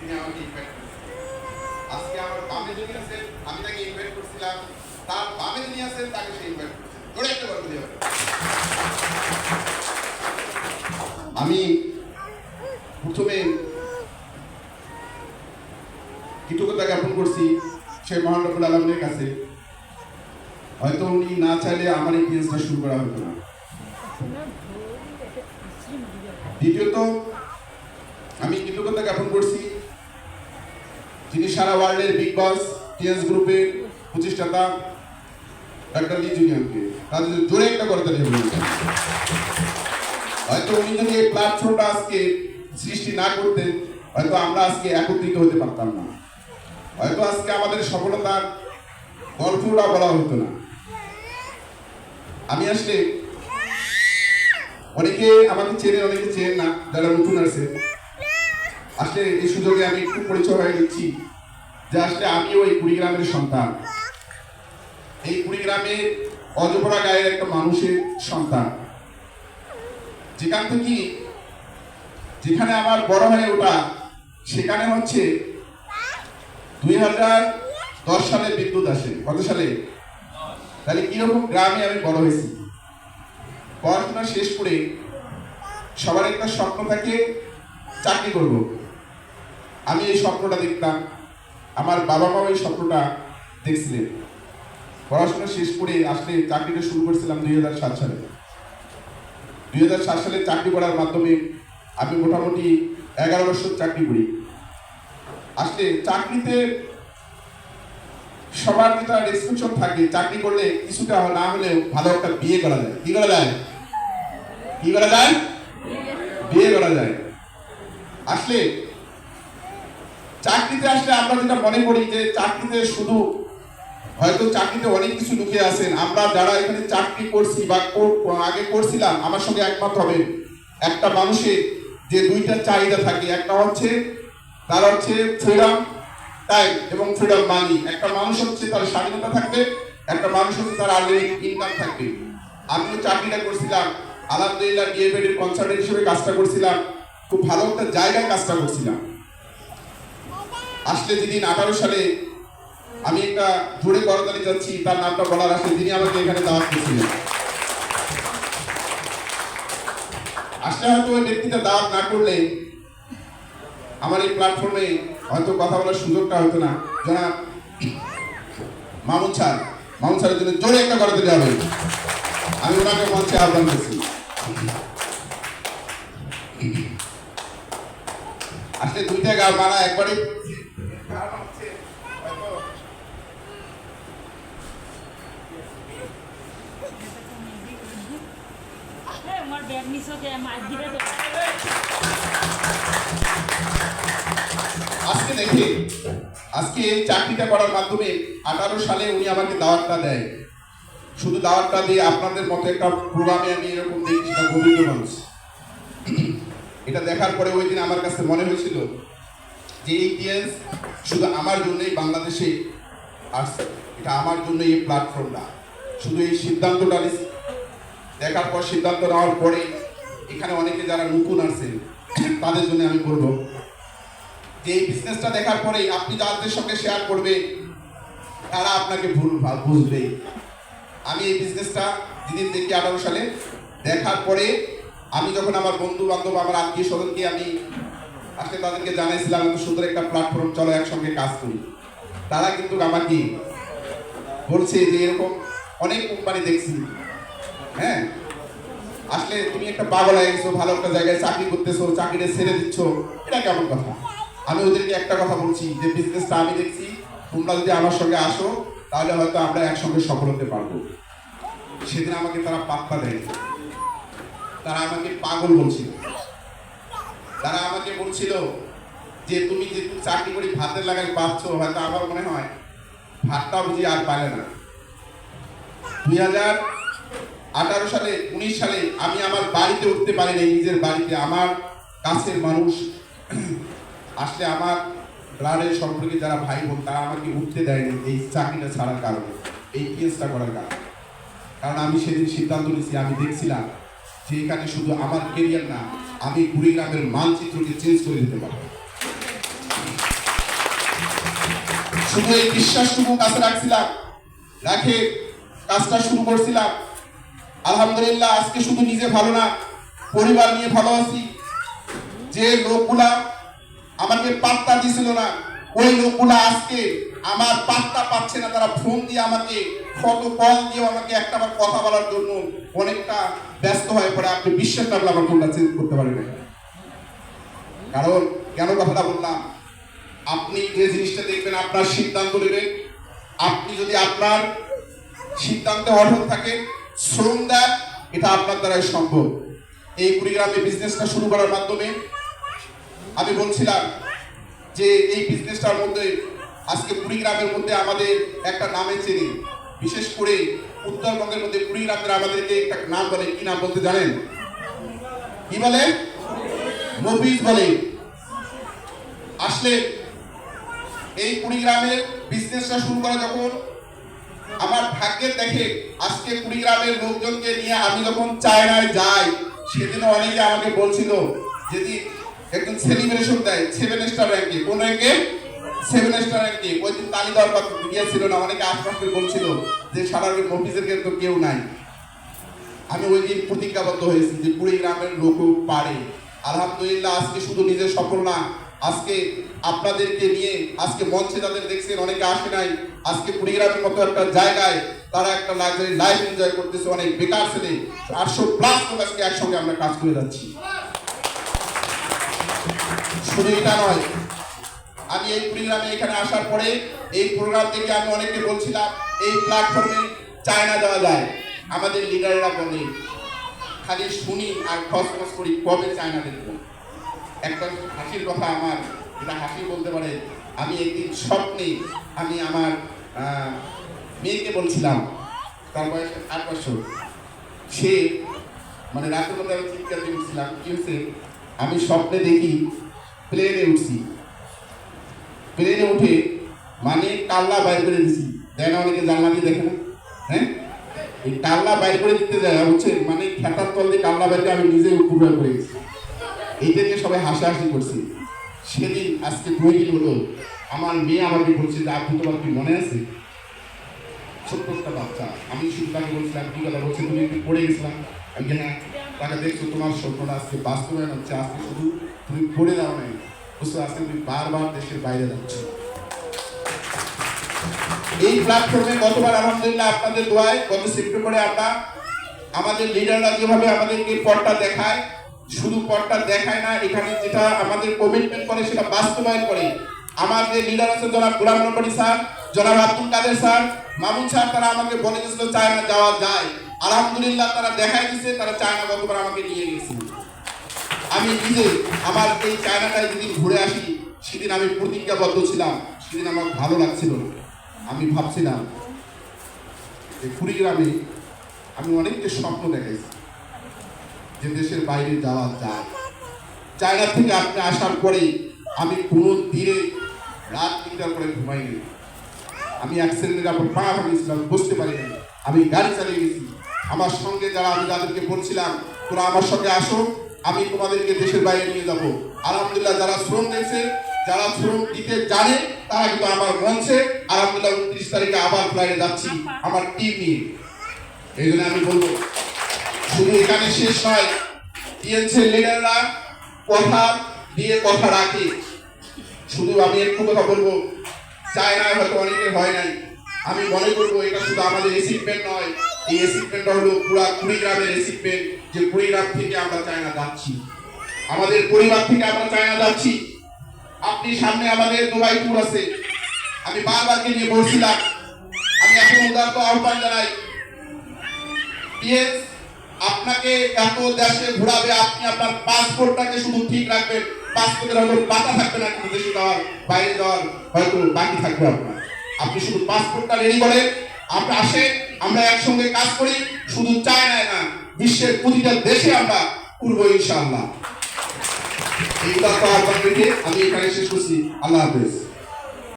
তিনি আমাকে ইনভাইট করেছেন আজকে আমার বামে যিনি আছেন আমি তাকে ইনভাইট করছিলাম। তার বামে যিনি আছেন, তাকে সে ইনভাইট একটা গল্প দিয়ে আমি প্রথমে কৃতজ্ঞতা জ্ঞাপন করছি সে মহান রব্বুল আলমের কাছে। হয়তো উনি না চাইলে আমার এই বিজনেসটা শুরু করা হতো না। দ্বিতীয়ত, আমি কৃতজ্ঞতা জ্ঞাপন করছি যিনি সারা ওয়ার্ল্ডের বিগ বস টিএস গ্রুপের প্রতিষ্ঠাতা, ডাক্তার লি জুনিয়রকে। তাদের জোরে একটা করে তাদের হয়তো উনি যদি এই প্ল্যাটফর্মটা আজকে সৃষ্টি না করতেন, হয়তো আমরা আজকে একত্রিত হতে পারতাম না। হয়তো আজকে আমাদের সফলতার গল্পটা বলা হতো না। আমি আসলে অনেকে আমাকে চেনে অনেকে চেন না, যারা নতুন আছে। আসলে এই সুযোগে আমি একটু পরিচয় হয়ে দিচ্ছি যে আসলে আমিও এই কুড়িগ্রামের সন্তান। এই কুড়িগ্রামের অজপড়া গায়ের একটা মানুষের সন্তান। যেখান থেকে যেখানে আমার বড় হয়ে ওঠা, সেখানে হচ্ছে দুই হাজার দশ সালে বিদ্যুৎ আসে। কত সালে? তাহলে কীরকম গ্রামে আমি বড় হয়েছি? পড়াশোনা শেষ করে সবার একটা স্বপ্ন থাকে, চাকরি করব। আমি এই স্বপ্নটা দেখতাম। আমার বাবা মাও এই স্বপ্নটা দেখছিলেন। পড়াশোনা শেষ করে আসলে চাকরিটা শুরু করেছিলাম দুই হাজার সাত সালে। দুই হাজার সাত সালে চাকরি করার মাধ্যমে আমি মোটামুটি এগারো বছর চাকরি করি। আসলে চাকরিতে সবার যেটা রেস্ট্রিকশন থাকে, চাকরি করলে কিছুটা না হলেও ভালো একটা বিয়ে করা যায়। কি করা যায়? কি করা যায়? বিয়ে করা যায়। আসলে চাকরিতে আসলে আমরা যেটা মনে করি যে চাকরিতে শুধু হয়তো চাকরিতে অনেক কিছু লুকিয়ে আছেন, আমরা যারা এখানে চাকরি করছি বা আগে করছিলাম, আমার সঙ্গে একমত হবে। একটা মানুষের যে দুইটা চাহিদা থাকে, একটা হচ্ছে, তার হচ্ছে ফ্রিডম টাইম এবং ফ্রিডম মানি একটা মানুষ হচ্ছে তার স্বাধীনতা থাকবে, একটা মানুষ হচ্ছে তার আর্নিং ইনকাম থাকবে। আমিও চাকরিটা করছিলাম, আলহামদুলিল্লাহ ডিএফএড এর কনসালটেন্ট হিসেবে কাজটা করছিলাম, খুব ভালো একটা জায়গায় কাজটা করছিলাম। আসলে যেদিন আঠারো সালে আমি একটা জোরে করতালি যাচ্ছি তার নামটা বলার আসলে যিনি আমাকে এখানে দাওয়াত করেছিলেন আসলে হয়তো ওই ব্যক্তিটা দাওয়াত না করলে আমার এই প্ল্যাটফর্মে হয়তো কথা বলার সুযোগটা হতো না। জনাব মামুন স্যার, মামুন স্যারের জন্য জোরে একটা করতে হবে আমি ওনাকে মঞ্চে আহ্বান করছি। আসলে দুইটা গা মারা একবারে আজকে দেখে। আজকে চাকরিটা করার মাধ্যমে আঠারো সালে উনি আমাকে দাওয়াতটা দেয়। শুধু দাওয়াতটা দিয়ে আপনাদের মতো একটা প্রোগ্রামে আমি এরকম দেখি সেটা গোবিন্দ এটা দেখার পরে ওই দিন আমার কাছে মনে হয়েছিল যে টিএস শুধু আমার জন্যই বাংলাদেশে আসছে এটা আমার জন্য এই প্ল্যাটফর্মটা শুধু এই সিদ্ধান্তটা। দেখার পর সিদ্ধান্ত নেওয়ার পরে এখানে অনেকে যারা নতুন আছেন তাদের জন্য আমি বলব যে এই বিজনেসটা দেখার পরেই আপনি যাদের সঙ্গে শেয়ার করবে তারা আপনাকে ভালো বুঝবে। আমি এই বিজনেসটা যেদিন দেখি আঠারো সালে দেখার পরে আমি যখন আমার বন্ধু বান্ধব আমার আত্মীয় স্বজনকে আমি আজকে তাদেরকে জানাইছিলাম, এত সুন্দর একটা প্ল্যাটফর্ম চলো একসঙ্গে কাজ করি। তারা কিন্তু আমাকে বলছে যে এরকম অনেক কোম্পানি দেখছি। হ্যাঁ? আসলে তুমি একটা পাগল হয়ে গেছো, ভালো একটা জায়গায় চাকরি করতেছো, চাকরিটা ছেড়ে দিচ্ছ। এটা কেমন কথা? আমি ওদেরকে একটা কথা বলছি, যে বিজনেসটা আমি দেখছি, তোমরা যদি আমার সঙ্গে আসো, তাহলে হয়তো আমরা একসঙ্গে সফল হতে পারব। সেদিন আমাকে তারা পাত্তা দেয় তারা আমাকে পাগল বলছিল। তারা আমাকে বলছিল যে, তুমি যে চাকরি করি ভাতের লাগাই পাচ্ছ হয়তো আমার মনে হয় ভাতটা বুঝি আর পারে না। দুই হাজার আঠারো সালে, উনিশ সালে আমি আমার বাড়িতে উঠতে পারি পারিনি নিজের বাড়িতে আমার কাছের মানুষ আসলে আমার ব্লাডের সম্পর্কে যারা ভাই বোন, তারা আমাকে উঠতে দেয়নি এই চাকরিটা ছাড়ার কারণে, এই কেসটা করার কারণে। কারণ আমি সেদিন সিদ্ধান্ত নিয়েছি, আমি দেখছিলাম যে এখানে শুধু আমার কেরিয়ার না, আমি কুড়িগ্রামের মানচিত্রকে চেঞ্জ করে দিতে পারব। শুধু এই বিশ্বাসটুকু কাছে রাখছিলাম, রাখে কাজটা শুরু করছিলাম। আলহামদুলিল্লাহ, আজকে শুধু নিজে ভালো না, পরিবার নিয়ে ভালো আছি। যে লোকগুলা আমাকে পাত্তা দিছিল না, ওই লোকগুলা আজকে আমার পাত্তা পাচ্ছে না, তারা ফোন দিয়ে আমাকে কত কল দিয়ে আমাকে একটা বার কথা বলার জন্য অনেকটা ব্যস্ত হয়ে পড়ে। আপনি বিশ্বাস না আমার ফোনটা চেঞ্জ করতে পারেন কারণ কেন কথাটা বললাম? আপনি যে জিনিসটা দেখবেন, আপনার সিদ্ধান্ত নেবেন। আপনি যদি আপনার সিদ্ধান্তে অটল থাকেন শ্রম দেন, এটা আপনার দ্বারাই সম্ভব। এই কুড়িগ্রামে বিজনেসটা শুরু করার মাধ্যমে আমি বলছিলাম যে এই বিজনেসটার মধ্যে, আজকে কুড়িগ্রামের মধ্যে আমাদের একটা নামে চেনে। বিশেষ করে উত্তরবঙ্গের মধ্যে কুড়িগ্রামের আমাদেরকে একটা নাম বলে, কি নাম বলতে জানেন? কি বলে? মফিজ বলে। আসলে এই কুড়িগ্রামের বিজনেসটা শুরু করা যখন আমার ভাগ্যে দেখে আজকে কুড়িগ্রামের লোকজনকে নিয়ে আমি যখন চায়নায় যাই, সেদিনও অনেকে আমাকে বলছিল, যদি একজন সেলিব্রেশন দেয়, সেভেন স্টার র্যাঙ্কে। কোন র্যাঙ্কে? সেভেন স্টার র্যাঙ্কে। ওই দিন তালি দেওয়ার কথা গিয়েছিল না, অনেকে আশপাশ বলছিল যে সারা মফিজের তো কেউ নাই। আমি ওই দিন প্রতিজ্ঞাবদ্ধ হয়েছি যে, কুড়িগ্রামের লোকও পারে। আলহামদুলিল্লাহ, আজকে শুধু নিজের সফল না, আজকে আপনাদেরকে নিয়ে, আজকে মঞ্চে যাদের দেখছেন, অনেকে আসে নাই। আজকে কুড়িগ্রামের মতো একটা জায়গায় তারা একটা লাক্সারি লাইফ এনজয় করতেছে, অনেক বেকার ছেলে। আটশো প্লাস লোক আজকে একসঙ্গে আমরা কাজ করে যাচ্ছি। শুধু এটা নয়, আমি এই কুড়িগ্রামে এখানে আসার পরে এই প্রোগ্রাম থেকে আমি অনেককে বলছিলাম, এই প্ল্যাটফর্মে চায়না দেওয়া যায়। আমাদের লিডাররা বলে, খালি শুনি আর খসখস করি কবে চায়না দেখব? একটা হাসির কথা আমার এটা হাসি বলতে পারে আমি একদিন স্বপ্নে আমি আমার মেয়েকে বলছিলাম, তার বয়স আট বছর। সে মানে রাতের মধ্যে আমি চিৎকার দিয়ে উঠছিলাম কি হয়েছে? আমি স্বপ্নে দেখি প্লেনে উঠছি। প্লেনে উঠে মানে কাল্লা বাইর করে দিছি। দেয় না অনেকে জানলা দিয়ে দেখে না? হ্যাঁ? এই কাল্লা বাইর করে দিতে যায় হচ্ছে মানে খেতার তল দিয়ে কাল্লা বাইরে আমি নিজে উপর করে গেছি। এইটা নিয়ে সবাই হাসাহাসি করছি। সেদিন আজকে দিন হলো, আমার মেয়ে আমাকে বলছে যে আপনি তোমার কি মনে আছে? ছোট্ট বাচ্চা। আমি শুধু তাকে বলছিলাম, কি কথা বলছে? তুমি একটু পড়ে গেছিলাম আমি হ্যাঁ তাকে দেখছ, তোমার স্বপ্নটা আজকে বাস্তবায়ন হচ্ছে। আজকে শুধু তুমি পড়ে দাও নাই, বুঝছ? আজকে তুমি বারবার দেশের বাইরে যাচ্ছ। এই প্ল্যাটফর্মে গতবার, আলহামদুলিল্লাহ, আপনাদের দোয়ায় গত সেপ্টেম্বরে আমরা আমাদের লিডাররা যেভাবে আমাদেরকে পথটা দেখায় শুধু পথটা দেখায় না, এখানে যেটা আমাদের কমিটমেন্ট করে সেটা বাস্তবায়ন করে। আমার যে লিডার আছে জনাব গুলাম নবী স্যার, জনাব আব্দুল কাদের স্যার, মামুন স্যার, তারা আমাকে বলে গেছিল চায়না যাওয়া যায়। আলহামদুলিল্লাহ তারা দেখাই দিচ্ছে তারা চায়না গতবার আমাকে নিয়ে গেছে। আমি নিজে আমার এই চায়নাটায় যেদিন ঘুরে আসি, সেদিন আমি প্রতিজ্ঞাবদ্ধ ছিলাম, সেদিন আমার ভালো লাগছিল আমি ভাবছিলাম যে কুড়িগ্রামে আমি অনেককে স্বপ্ন দেখাইছি। যে দেশের বাইরে যাওয়া যায়। চায়না থেকে আপনি আসার পরে আমি কোনো দিনে রাত তিনটার পরে ঘুমাইনি আমি অ্যাক্সিডেন্টের আপর পা ভাঙিয়েছিলাম বসতে পারিনি আমি গাড়ি চালিয়ে গেছি। আমার সঙ্গে যারা, আমি যাদেরকে বলছিলাম, তোরা আমার সঙ্গে আসো, আমি তোমাদেরকে দেশের বাইরে নিয়ে যাব। আলহামদুলিল্লাহ যারা শ্রম দিয়েছে যারা শ্রম দিতে জানে, তারা কিন্তু আমার মঞ্চে আলহামদুলিল্লাহ উনত্রিশ তারিখে আবার ফ্লাইটে যাচ্ছি, আমার টিম নিয়ে। এই জন্য আমি বলব শুধু এখানে শেষ নয় টিএনসির লিডাররা, কথা দিয়ে কথা রাখে। শুধু আমি একটু কথা বলব চায়নায় হয়তো অনেকের হয় নাই। আমি মনে করব এটা শুধু আমাদের এসিপমেন্ট নয়, এই এসিপমেন্টটা হলো পুরা কুড়িগ্রামের এসিপমেন্ট যে কুড়িগ্রাম থেকে আমরা চায়না যাচ্ছি। আমাদের পরিবার থেকে আমরা চায়না যাচ্ছি। আপনি সামনে আমাদের দুবাই ট্যুর আছে। আমি বারবারকে নিয়ে বলছিলাম, আমি এখন উদারত আহ্বান জানাই আপনাকে এত দেশে ঘোরাবে, আপনি আপনার পাসপোর্টটাকে শুধু ঠিক রাখবেন। পাসপোর্টের হয়তো বাতা থাকবে না, কিন্তু দেশে যাওয়ার, বাইরে যাওয়ার হয়তো বাকি থাকবে আপনার। আপনি শুধু পাসপোর্টটা রেডি করেন, আপনি আসেন, আমরা একসঙ্গে কাজ করি, শুধু চায়নায় না, বিশ্বের প্রতিটা দেশে আমরা করব ইনশাআল্লাহ। এই কথা আমি এখানে শেষ করছি। আল্লাহ হাফেজ।